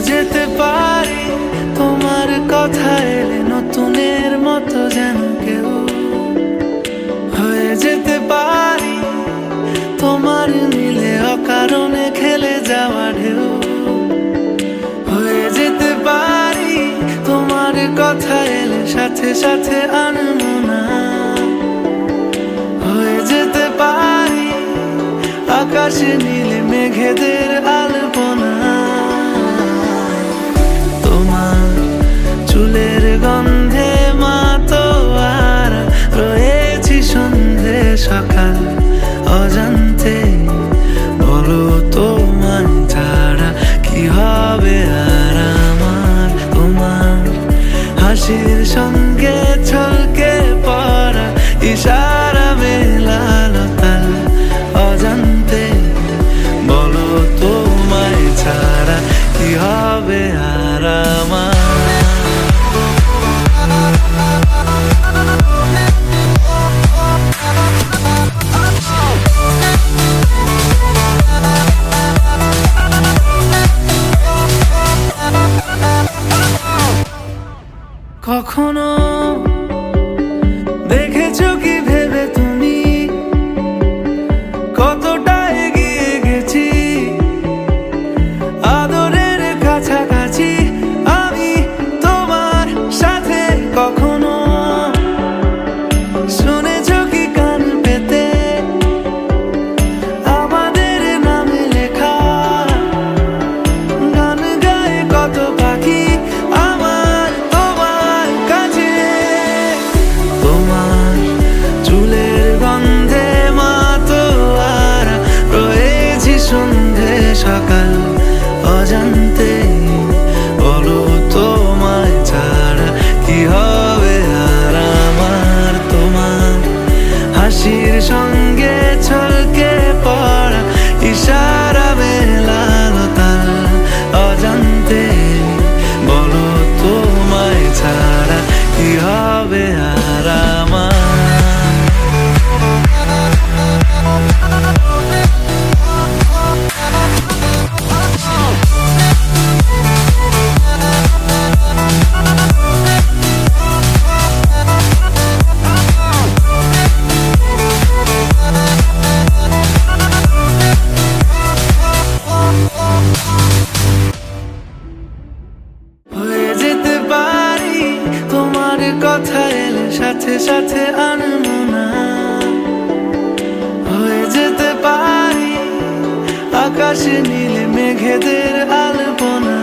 যেতে পারি। তোমার কথা এলে নতুনের মতো যেন কেউ হয়ে যেতে পারি। তোমার মিলে অকারণে খেলে যাওয়া ঢেউ হয়ে যেতে পারি। তোমার কথা এলে সাথে সাথে আনমনা হয়ে যেতে পারি। আকাশে নীলে মেঘেদের আলপনা চুলের গন্ধে মাতো আর রয়েছি সন্ধে সকাল। অজান্তে বলো তোমার ছাড়া কি হবে আর আমার? তোমার হাসির সঙ্গে ছলকে পড়া ইশারা মেলালতা অজান্তে বলো তোমায় ছাড়া কি হবে আর আমার? কখনো দেখেছ সাথে সাথে আনমনা হয়ে যেতে পারি। আকাশে নীলে মেঘেদের আলপনা।